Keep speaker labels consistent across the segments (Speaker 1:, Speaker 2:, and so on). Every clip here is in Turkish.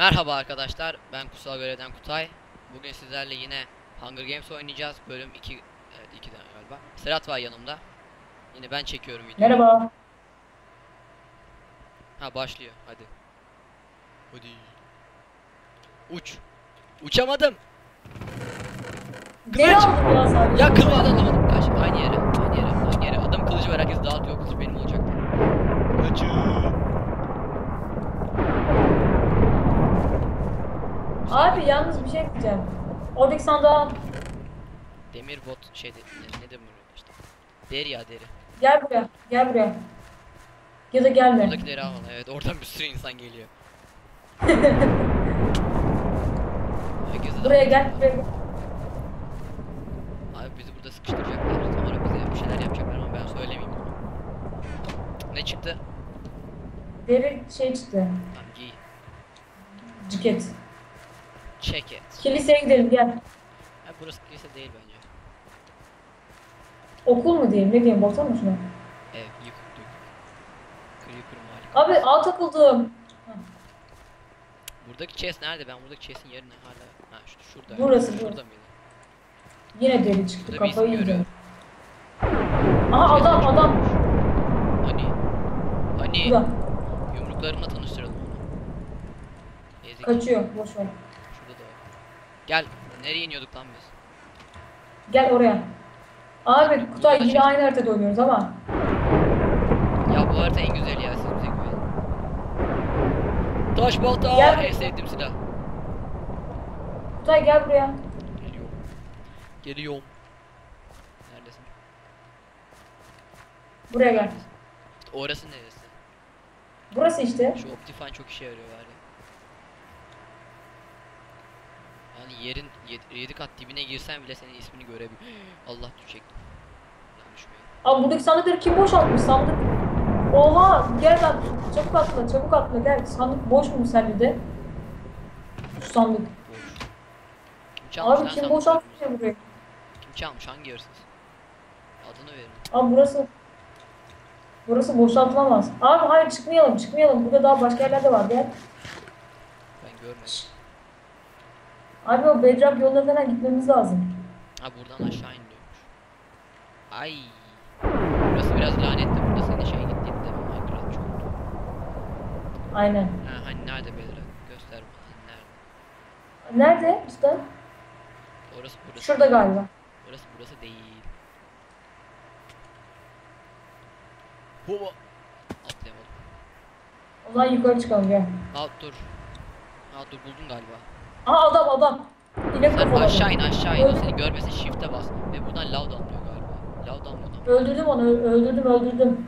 Speaker 1: Merhaba arkadaşlar, ben Kutsal Görev'den Kutay. Bugün sizlerle yine Hunger Games oynayacağız. Bölüm 2, evet 2'den galiba. Serhat var yanımda. Yine ben çekiyorum videoyu.
Speaker 2: Merhaba.
Speaker 1: Ha başlıyor, hadi. Hadi. Uç. Uçamadım.
Speaker 2: Aldım ya.
Speaker 1: Ya kılıcı alamadım. Kaç, aynı yere, aynı yere, aynı yere. Adam kılıcı var, herkes dağıtıyor. Kılıç benim olacak. Kaçın.
Speaker 2: Abi yalnız bir şey diyeceğim. Oradaki sandığı al.
Speaker 1: Demir bot şey de, ne, demir işte. Deri ya deri.
Speaker 2: Gel buraya. Gel buraya. Ya da gelme.
Speaker 1: Oradaki deri almalı. Evet, oradan bir sürü insan geliyor. Herkese de-
Speaker 2: Buraya gel. Buraya gel.
Speaker 1: Abi bizi burada sıkıştıracaklar. Sonra bize bir şeyler yapacaklar ama ben söylemeyeyim. Ne çıktı?
Speaker 2: Deri şey çıktı.
Speaker 1: Tamam giy.
Speaker 2: Ciket.
Speaker 1: Check it.
Speaker 2: Kiliseye gidelim gel.
Speaker 1: Ha, burası kilise değil bence.
Speaker 2: Okul mu diyeyim ne diyeyim baksana şuna.
Speaker 1: Ev yıkık dökük. Creeper malik.
Speaker 2: Abi ağa takıldım.
Speaker 1: Buradaki chest nerede? Ben buradaki chest'in yerine hala... Ha şu, şurada.
Speaker 2: Burası,
Speaker 1: Şurada
Speaker 2: burası.
Speaker 1: mıydı?
Speaker 2: Yine deri çıktı
Speaker 1: Burada
Speaker 2: kafayı
Speaker 1: görüyorum.
Speaker 2: Aha adam adam.
Speaker 1: Hani? Hani?
Speaker 2: Burada.
Speaker 1: Yumruklarımla tanıştıralım onu. Ezik.
Speaker 2: Kaçıyor boş ver.
Speaker 1: Gel. Nereye iniyorduk lan biz?
Speaker 2: Gel oraya. Abi Kutay yine aynı haritada oynuyoruz ama.
Speaker 1: Ya bu harita en güzeli ya siz bize güvenin. Taş balta
Speaker 2: Gel.
Speaker 1: en sevdiğim silah.
Speaker 2: Kutay gel buraya.
Speaker 1: Geliyorum. Geliyorum. Neredesin?
Speaker 2: Buraya gel.
Speaker 1: Orası neresi?
Speaker 2: Burası işte.
Speaker 1: Şu Optifine çok işe yarıyor bari. Yani yerin 7 kat dibine girsen bile senin ismini görebilir. Allah düşecektim. Lan düşmeyin.
Speaker 2: Abi buradaki sandıkları kim boşaltmış sandık? Oha gel lan çabuk atla çabuk atla gel sandık boş mu sence de? Şu sandık.
Speaker 1: Boş. Kim
Speaker 2: Abi kim boşaltmış ya burayı?
Speaker 1: Kim çalmış hangi hırsız? Adını verin.
Speaker 2: Abi burası Burası boşaltılamaz. Abi hayır çıkmayalım çıkmayalım. Burada daha başka yerler de var gel.
Speaker 1: Ben görmedim.
Speaker 2: Abi o Bedrock yoluna falan gitmemiz lazım.
Speaker 1: Ha buradan aşağı iniyormuş. Ay. Burası biraz lanetli. Burada senin şeye gittiğinde Minecraft çok.
Speaker 2: Aynen.
Speaker 1: Ha hani nerede Bedra? Göster bana. Hani nerede?
Speaker 2: Nerede usta?
Speaker 1: Orası burası.
Speaker 2: Şurada galiba.
Speaker 1: Burası burası değil. Hova. Atlayamadım.
Speaker 2: O zaman yukarı çıkalım gel.
Speaker 1: Aa dur. Aa dur buldum galiba.
Speaker 2: Aha adam adam. İnek
Speaker 1: Sen aşağı in aşağı in. O seni görmesin shift'e bas. Ve buradan lav damlıyor galiba. Lav damlıyor.
Speaker 2: Öldürdüm onu öldürdüm öldürdüm.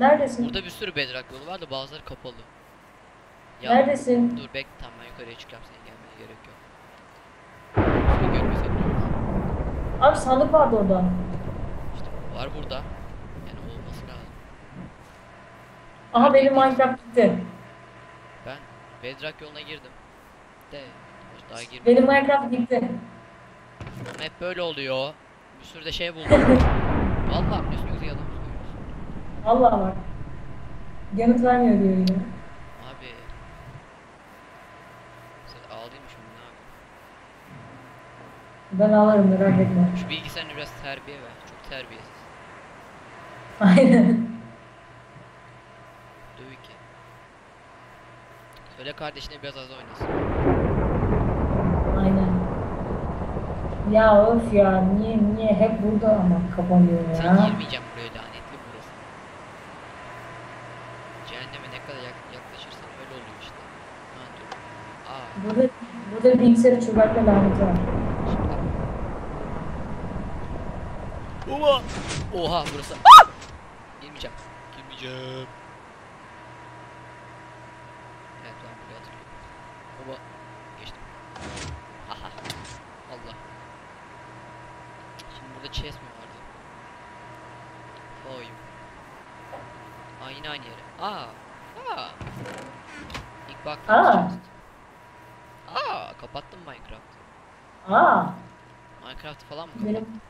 Speaker 2: Neredesin?
Speaker 1: Burada bir sürü bedrock yolu var da bazıları kapalı. Ya,
Speaker 2: Neredesin?
Speaker 1: Dur bek tamam ben yukarıya çıkacağım senin gelmene gerek yok. Seni görmesek dur.
Speaker 2: Abi sandık vardı orada.
Speaker 1: İşte var burada. Yani olması lazım.
Speaker 2: Aha benim Minecraft gitti.
Speaker 1: Bedrock yoluna girdim. De daha girmedim.
Speaker 2: Benim Minecraft gitti.
Speaker 1: Hep böyle oluyor. Bir sürü de şey buldum. Vallahi biliyorsun yoksa yalan mı söylüyorsun?
Speaker 2: Bak. Yanıt vermiyor diyor yine.
Speaker 1: Abi. Sen ağlayayım mı şimdi ne yapayım?
Speaker 2: Ben ağlarım merak etme.
Speaker 1: Şu bilgisayarına biraz terbiye ver. Çok terbiyesiz.
Speaker 2: Aynen.
Speaker 1: Döv ki. Söyle kardeşine biraz az oynasın.
Speaker 2: Aynen. Ya of ya niye niye hep burada ama kapanıyor
Speaker 1: Sen
Speaker 2: ya.
Speaker 1: girmeyeceğim buraya lanetli burası. Cehenneme ne kadar yak- yaklaşırsan öyle oluyor işte. Ha dur. Aa
Speaker 2: Burada burada bilgisayarı çökertme laneti var.
Speaker 1: Oha! Oha burası. Girmeyeceğim. Girmeyeceğim. Evet ben buraya hatırlıyorum. Oba. Geçtim. Aha. Allah. Şimdi burada chest mi vardı? Oyum. Aa yine aynı yere. Aa. Aa. İlk baktım.
Speaker 2: Aa.
Speaker 1: Aa kapattım Minecraft.
Speaker 2: Aa
Speaker 1: Minecraft falan mı kapattın?
Speaker 2: benim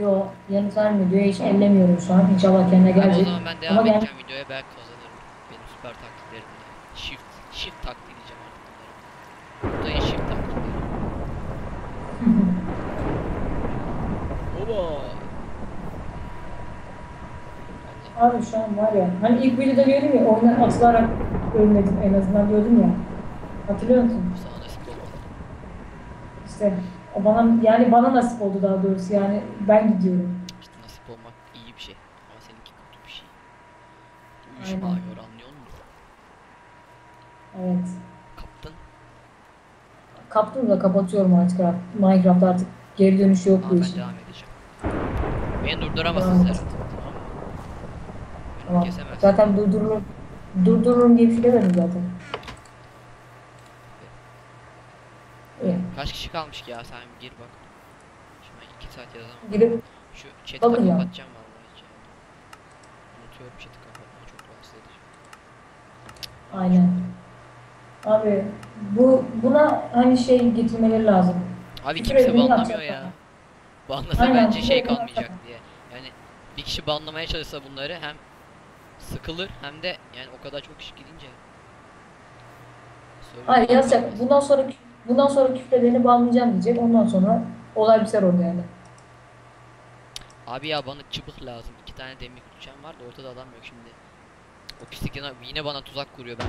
Speaker 2: Yo yanıt vermiyor diyor hiç ellemiyorum şu an. İnşallah kendine
Speaker 1: Abi o
Speaker 2: gelecek.
Speaker 1: zaman ben
Speaker 2: Ama
Speaker 1: devam
Speaker 2: gel-
Speaker 1: edeceğim videoya belki kazanırım. Benim süper taktiklerinde. Shift, shift taktiği diyeceğim artık bunlara. Kutay'ın shift taktikleri. Oba! Allah.
Speaker 2: Abi şu an var ya. Hani ilk videoda diyordum ya oyuna atılarak ölmedim en azından diyordum ya. Hatırlıyor musun? İşte o bana yani bana nasip oldu daha doğrusu yani ben gidiyorum.
Speaker 1: İşte nasip olmak iyi bir şey. Ama seninki kötü bir şey. Uyuşma ağıyor anlıyor musun?
Speaker 2: Evet.
Speaker 1: Kaptın.
Speaker 2: Kaptım da kapatıyorum artık Minecraft artık geri dönüşü yok
Speaker 1: Ama
Speaker 2: bu
Speaker 1: ben
Speaker 2: işin.
Speaker 1: devam edeceğim. Beni durduramazsın
Speaker 2: Devam et.
Speaker 1: Serhat. Tamam kesemezsin.
Speaker 2: Zaten durdururum. Durdururum diye bir şey demedim zaten. İyi.
Speaker 1: Kaç kişi kalmış ki ya sen gir bak. Şimdi ben 2 saat yazamam.
Speaker 2: Girip
Speaker 1: Şu chat'i kapatacağım vallahi. Unutuyorum chat'i kapatmayı çok rahatsız edici.
Speaker 2: aynen. Abi bu buna hani şey getirmeleri lazım.
Speaker 1: Abi
Speaker 2: Küfür
Speaker 1: kimse
Speaker 2: edmeyi
Speaker 1: banlamıyor ya. Banlasa
Speaker 2: Aynen,
Speaker 1: bence şey
Speaker 2: etmeyi
Speaker 1: kalmayacak diye. Yani bir kişi banlamaya çalışsa bunları hem sıkılır hem de yani o kadar çok kişi gidince. Yok.
Speaker 2: yazacak. Bundan sonra bundan sonra küfredeni bağlayacağım diyecek. Ondan sonra olay biter orada yani.
Speaker 1: Abi ya bana çıbık lazım. İki tane demir külçem var da ortada adam yok şimdi. O pislik yine, yine bana tuzak kuruyor ben.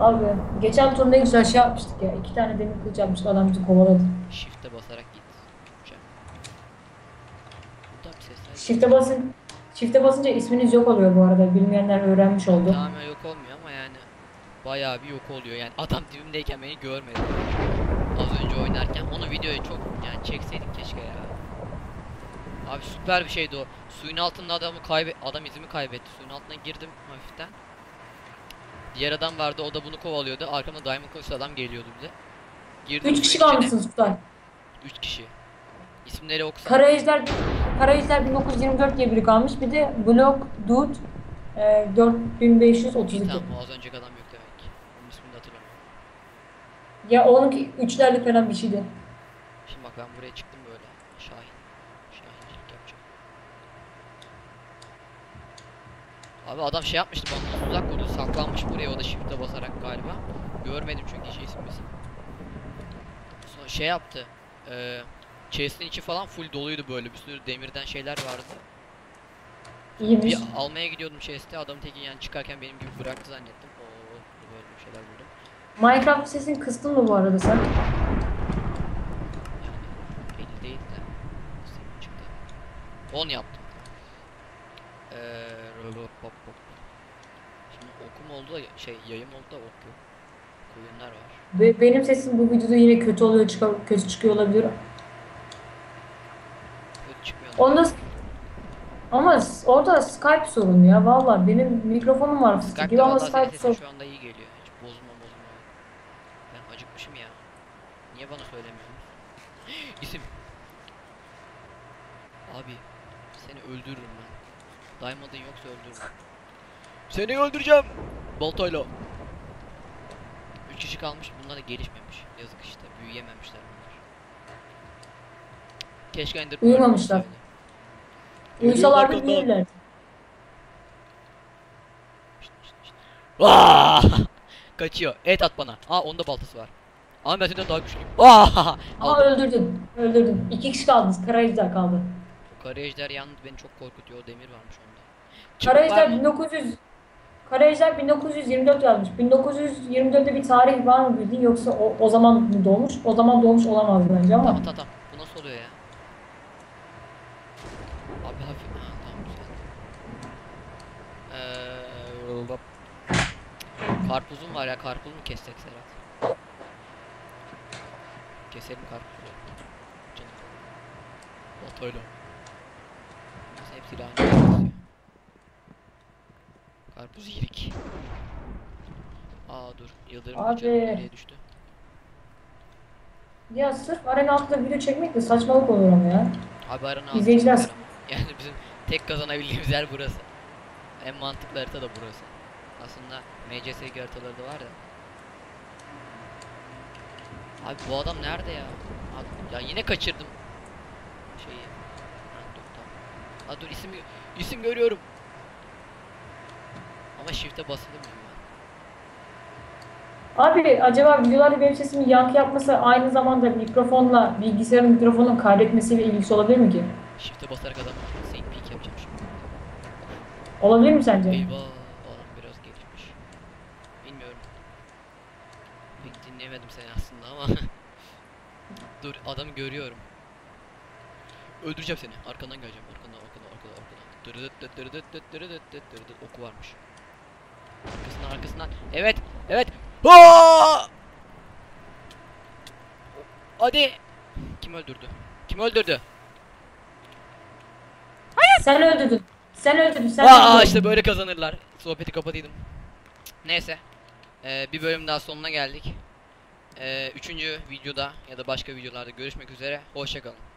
Speaker 2: Abi geçen tur ne güzel şey yapmıştık ya. İki tane demir kılıç yapmıştık. Adam bizi kovaladı.
Speaker 1: Shift'e basarak git.
Speaker 2: Shift'e basın Shift'e basınca isminiz yok oluyor bu arada. Bilmeyenler öğrenmiş oldu.
Speaker 1: Tamamen yok olmuyor ama yani bayağı bir yok oluyor yani adam dibimdeyken beni görmedi. Az önce oynarken onu videoya çok yani çekseydik keşke ya. Abi süper bir şeydi o. Suyun altında adamı kaybet adam izimi kaybetti. Suyun altına girdim hafiften. Diğer adam vardı o da bunu kovalıyordu. Arkamda Diamond Kılıçlı adam geliyordu bize. Girdim
Speaker 2: Üç kişi kalmışsınız Sultan.
Speaker 1: Üç kişi. İsimleri okusana.
Speaker 2: Kara Ejder, Kara Ejder 1924 diye biri kalmış. Bir de Block Dude e, 4532.
Speaker 1: İyi tamam o az önceki adam yok demek. Onun ismini de hatırlamıyorum.
Speaker 2: Ya onunki üçlerlik falan bir şeydi.
Speaker 1: Şimdi bak ben buraya çıktım böyle. Şahin. Şahincilik yapacağım. Abi adam şey yapmıştı bana tuzak kurdu saklanmış buraya o da shift'e basarak galiba. Görmedim çünkü şey isim. Sonra şey yaptı. Eee chest'in içi falan full doluydu böyle bir sürü demirden şeyler vardı.
Speaker 2: İyiymiş.
Speaker 1: Bir almaya gidiyordum chest'i adamın teki yani çıkarken benim gibi bıraktı zannettim. Oo böyle bir şeyler buldum.
Speaker 2: Minecraft sesini kıstın mı bu arada sen?
Speaker 1: 50 değil de çıktı? 10 yaptım. Eee rolo pop pop. Şimdi okum oldu da şey yayım oldu da ok yok. Koyunlar var.
Speaker 2: Ve benim sesim bu videoda yine kötü oluyor, çıkar, kötü çıkıyor olabilir. Onda ama orada Skype sorunu ya. Vallahi benim mikrofonum var fıstık gibi ama Skype sorunu.
Speaker 1: şu anda iyi geliyor. Hiç bozulma bozulma. Ben acıkmışım ya. Niye bana söylemiyorsunuz? İsim. Abi seni öldürürüm ben. Diamond'ın yoksa öldürürüm. Seni öldüreceğim. Baltayla. 3 kişi kalmış. Bunlar da gelişmemiş. Yazık işte. Büyüyememişler bunlar. Keşke Ender
Speaker 2: Uyumamışlar.
Speaker 1: olsaydı. Şşt, şşt, şşt. Vaa! Kaçıyor. Et at bana. Aa onda baltası var. Ama ben senden daha güçlüyüm. Vaa! Aldım.
Speaker 2: öldürdün. Öldürdün. İki kişi kaldınız. Kara Ejder kaldı.
Speaker 1: Kara ejder yalnız beni çok korkutuyor. O demir varmış onda.
Speaker 2: Kara
Speaker 1: Çıkık var
Speaker 2: Ejder
Speaker 1: mı?
Speaker 2: 1900 Kara Ejder 1924 yazmış. 1924'te bir tarih var mı bildin yoksa o, o zaman mı doğmuş? O zaman doğmuş olamaz bence ama.
Speaker 1: Tamam tamam tamam. Bu nasıl oluyor ya? Abi hafif. Ha tamam güzel. Eee... bak. Karpuzum var ya. Karpuz mu kessek Serhat? Keselim karpuzu. Canım. Baltayla. Neyse hepsiyle aynı. Karpuz yirik. Aa dur. Yıldırım
Speaker 2: Abi.
Speaker 1: Nereye düştü?
Speaker 2: Ya sırf arena altında video çekmek de saçmalık olur ama ya.
Speaker 1: Abi arana
Speaker 2: İzleyiciler-
Speaker 1: altı Yani bizim tek kazanabildiğimiz yer burası. En mantıklı harita da burası. Aslında MCSG haritaları da var da. Abi bu adam nerede ya? Abi, ya yine kaçırdım. Şeyi. Ha, dur, tamam. Ha, dur isim isim görüyorum. Ama shift'e basılı mıyım ben?
Speaker 2: Abi acaba videolarda benim sesimin yankı yapması aynı zamanda mikrofonla bilgisayarın mikrofonun kaydetmesiyle ilgisi olabilir mi ki?
Speaker 1: Shift'e basarak adam sneak peek yapacağım şimdi.
Speaker 2: Olabilir mi sence?
Speaker 1: Eyvah adam biraz gelişmiş. Bilmiyorum. Pek dinleyemedim seni Dur adamı görüyorum. Öldüreceğim seni. Arkandan geleceğim. Arkandan arkandan arkandan arkandan. Dırıdıt dıt dırıdıt dıt dırıdıt dıt dırıdıt. Oku varmış. Arkasından arkasından. Evet. Evet. Aa! Hadi. Kim öldürdü? Kim öldürdü?
Speaker 2: Sen öldürdün. Sen öldürdün. Sen
Speaker 1: Aa
Speaker 2: öldürdün.
Speaker 1: işte böyle kazanırlar. Sohbeti kapataydım. Neyse. Ee, bir bölüm daha sonuna geldik. Ee, üçüncü videoda ya da başka videolarda görüşmek üzere. Hoşçakalın.